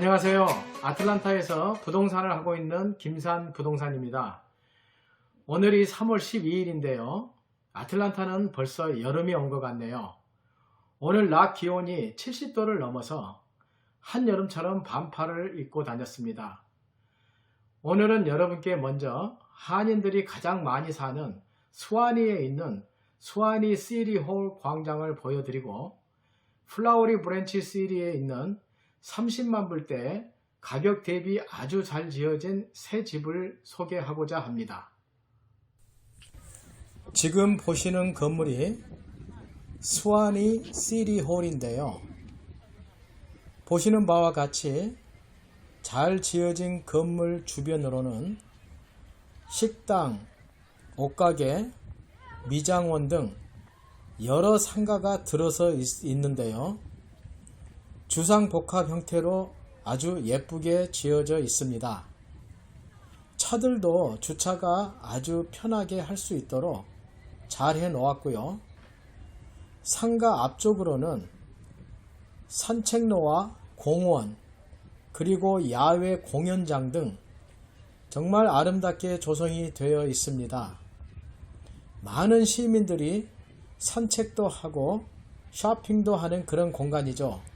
안녕하세요. 아틀란타에서 부동산을 하고 있는 김산 부동산입니다. 오늘이 3월 12일인데요. 아틀란타는 벌써 여름이 온 것 같네요. 오늘 낮 기온이 70도를 넘어서 한여름처럼 반팔을 입고 다녔습니다. 오늘은 여러분께 먼저 한인들이 가장 많이 사는 수완이에 있는 수완이 시리홀 광장을 보여드리고 플라워리 브랜치 시리에 있는 30만 불대 가격 대비 아주 잘 지어진 새 집을 소개하고자 합니다. 지금 보시는 건물이 스와니 시리홀인데요. 보시는 바와 같이 잘 지어진 건물 주변으로는 식당, 옷가게, 미장원 등 여러 상가가 들어서 있, 있는데요. 주상복합 형태로 아주 예쁘게 지어져 있습니다. 차들도 주차가 아주 편하게 할 수 있도록 잘 해 놓았고요. 상가 앞쪽으로는 산책로와 공원, 그리고 야외 공연장 등 정말 아름답게 조성이 되어 있습니다. 많은 시민들이 산책도 하고 쇼핑도 하는 그런 공간이죠.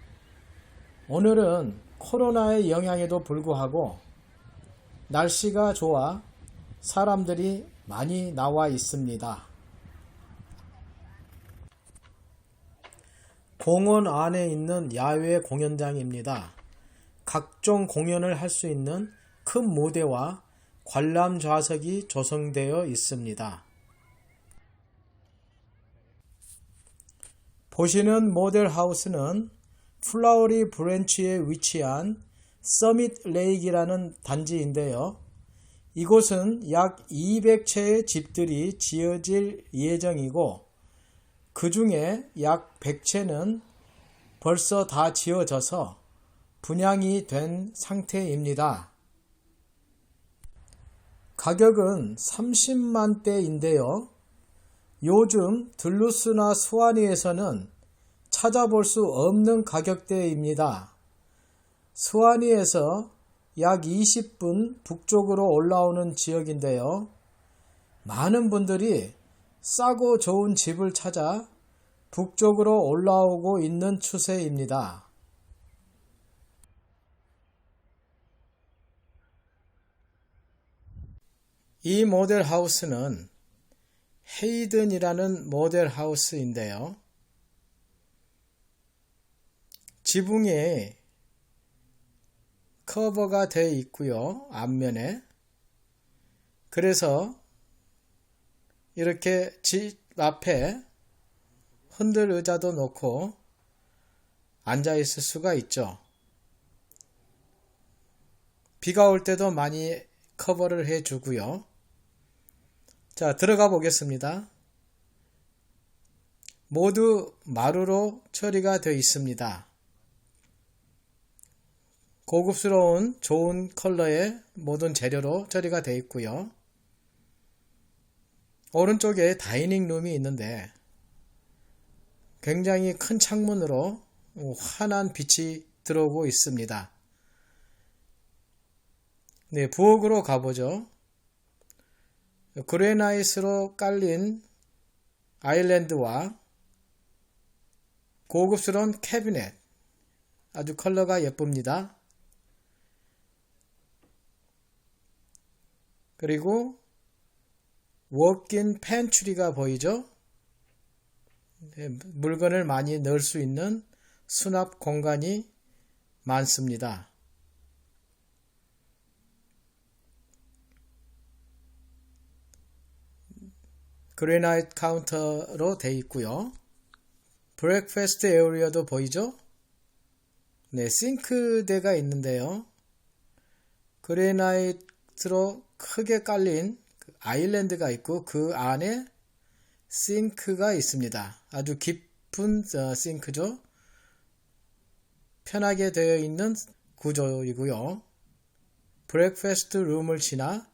오늘은 코로나의 영향에도 불구하고 날씨가 좋아 사람들이 많이 나와 있습니다. 공원 안에 있는 야외 공연장입니다. 각종 공연을 할 수 있는 큰 무대와 관람 좌석이 조성되어 있습니다. 보시는 모델 하우스는 플라워리 브랜치에 위치한 서밋 레이크라는 단지인데요. 이곳은 약 200채의 집들이 지어질 예정이고 그 중에 약 100채는 벌써 다 지어져서 분양이 된 상태입니다. 가격은 30만대인데요. 요즘 들루스나 수완이에서는 찾아볼 수 없는 가격대입니다. 수완이에서 약 20분 북쪽으로 올라오는 지역인데요. 많은 분들이 싸고 좋은 집을 찾아 북쪽으로 올라오고 있는 추세입니다. 이 모델 하우스는 헤이든이라는 모델 하우스인데요. 지붕에 커버가 되어 있고요. 앞면에. 그래서 이렇게 집 앞에 흔들 의자도 놓고 앉아 있을 수가 있죠. 비가 올 때도 많이 커버를 해 주고요. 자, 들어가 보겠습니다. 모두 마루로 처리가 되어 있습니다. 고급스러운 좋은 컬러의 모든 재료로 처리가 되어 있고요. 오른쪽에 다이닝 룸이 있는데 굉장히 큰 창문으로 환한 빛이 들어오고 있습니다. 네, 부엌으로 가보죠. 그레나이트로 깔린 아일랜드와 고급스러운 캐비넷 아주 컬러가 예쁩니다. 그리고 워kin 팬츄리가 보이죠? 네, 물건을 많이 넣을 수 있는 수납 공간이 많습니다. 그레나이트 카운터로 되어 있고요. 브렉패스트 에어리어도 보이죠? 네, 싱크대가 있는데요. 그레나이트 로 크게 깔린 그 아일랜드가 있고 그 안에 싱크가 있습니다. 아주 깊은 어, 싱크죠. 편하게 되어 있는 구조이고요. 브렉패스트 룸을 지나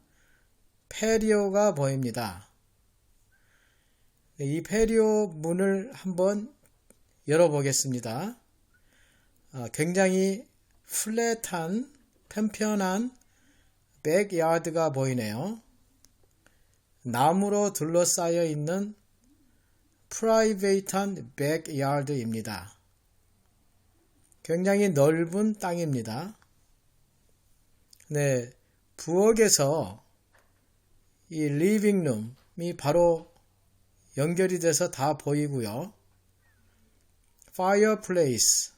페리오가 보입니다. 네, 이 페리오 문을 한번 열어보겠습니다. 아, 굉장히 플랫한 편편한 백야드가 보이네요. 나무로 둘러싸여 있는 프라이베이트한 백야드입니다. 굉장히 넓은 땅입니다. 네, 부엌에서 이 리빙룸이 바로 연결이 돼서 다 보이고요. 파이어플레이스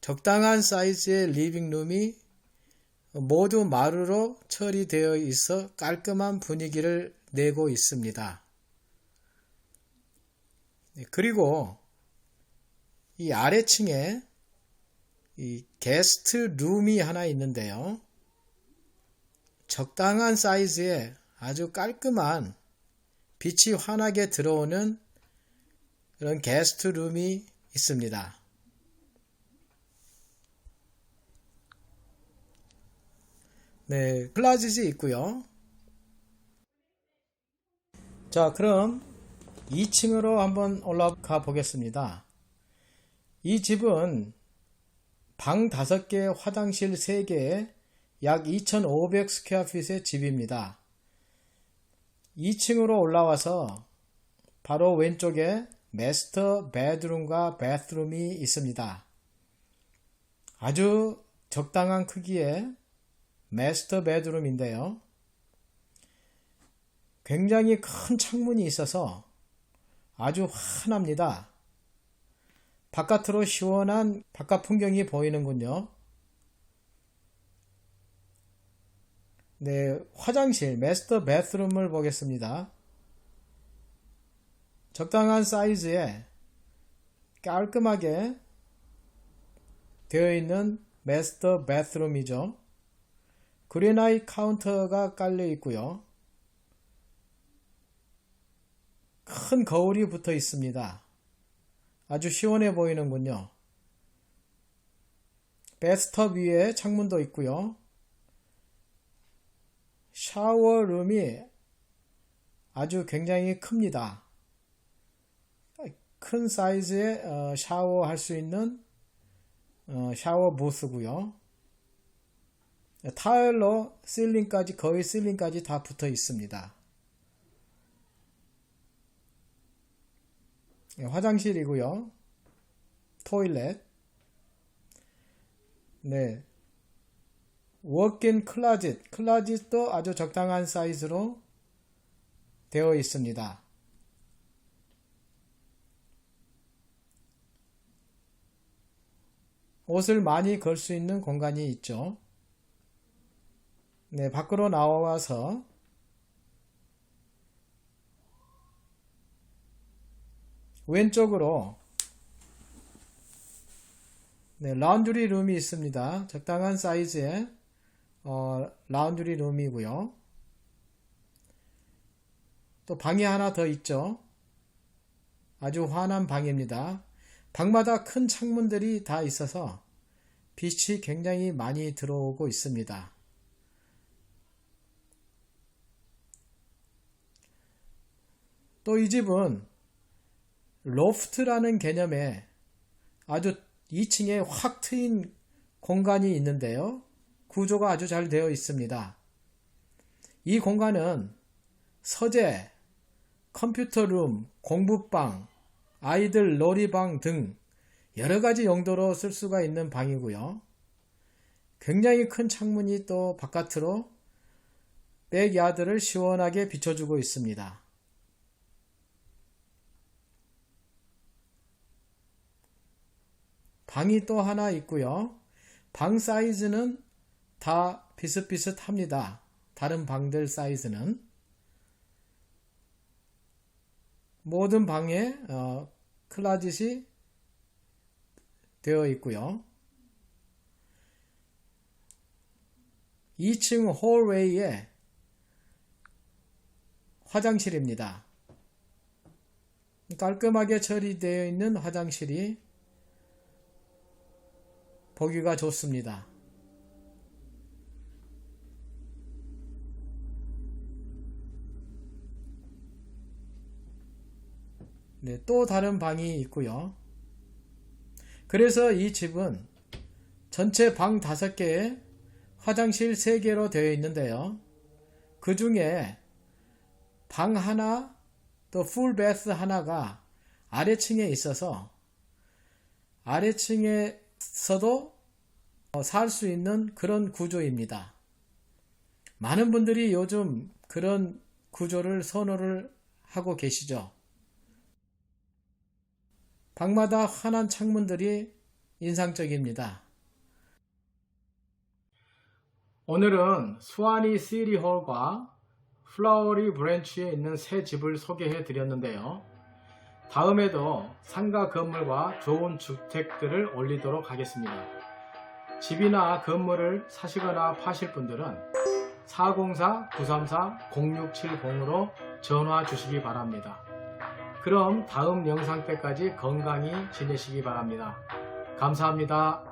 적당한 사이즈의 리빙룸이 모두 마루로 처리되어 있어 깔끔한 분위기를 내고 있습니다. 네, 그리고 이 아래층에 이 게스트 룸이 하나 있는데요. 적당한 사이즈의 아주 깔끔한 빛이 환하게 들어오는 그런 게스트 룸이 있습니다. 네, 클라짓이 있고요. 자, 그럼 2층으로 한번 올라가 보겠습니다. 이 집은 방 5개, 화장실 3개, 약2,500 스퀘어핏의 집입니다. 2층으로 올라와서 바로 왼쪽에 마스터 베드룸과 베스룸이 있습니다. 아주 적당한 크기의 마스터 베드룸인데요. 굉장히 큰 창문이 있어서 아주 환합니다. 바깥으로 시원한 바깥 풍경이 보이는군요. 네, 화장실, 마스터 베스룸을 보겠습니다. 적당한 사이즈에 깔끔하게 되어 있는 마스터 베스룸이죠. 그레나이 카운터가 깔려 있고요. 큰 거울이 붙어 있습니다. 아주 시원해 보이는군요. 베스트업 위에 창문도 있고요. 샤워룸이 아주 굉장히 큽니다. 큰 사이즈의 어, 샤워할 수 있는 어, 샤워 부스고요. 타일로 실링까지 거의 실링까지 다 붙어 있습니다. 예, 화장실이고요. 토일렛. 네. 워킹 클라짓. 클라짓도 아주 적당한 사이즈로 되어 있습니다. 옷을 많이 걸 수 있는 공간이 있죠. 네, 밖으로 나와서 왼쪽으로 네, 라운드리 룸이 있습니다. 적당한 사이즈의 어, 라운드리 룸이고요. 또 방이 하나 더 있죠. 아주 환한 방입니다. 방마다 큰 창문들이 다 있어서 빛이 굉장히 많이 들어오고 있습니다. 또 이 집은 로프트라는 개념에 아주 2층에 확 트인 공간이 있는데요. 구조가 아주 잘 되어 있습니다. 이 공간은 서재, 컴퓨터룸, 공부방, 아이들 놀이방 등 여러 가지 용도로 쓸 수가 있는 방이고요. 굉장히 큰 창문이 또 바깥으로 백야드를 시원하게 비춰주고 있습니다. 방이 또 하나 있고요. 방 사이즈는 다 비슷비슷합니다. 다른 방들 사이즈는 모든 방에 어, 클라짓이 되어 있고요. 2층 홀웨이에 화장실입니다. 깔끔하게 처리되어 있는 화장실이 보기가 좋습니다. 네, 또 다른 방이 있고요. 그래서 이 집은 전체 방 5개에 화장실 3개로 되어 있는데요. 그 중에 방 하나, 또 풀베스 하나가 아래층에 있어서 아래층에 서도 살 수 있는 그런 구조입니다. 많은 분들이 요즘 그런 구조를 선호를 하고 계시죠. 방마다 환한 창문들이 인상적입니다. 오늘은 수완이 시리홀과 플라워리 브랜치에 있는 새 집을 소개해 드렸는데요. 다음에도 상가 건물과 좋은 주택들을 올리도록 하겠습니다. 집이나 건물을 사시거나 파실 분들은 404-934-0670으로 전화 주시기 바랍니다. 그럼 다음 영상 때까지 건강히 지내시기 바랍니다. 감사합니다.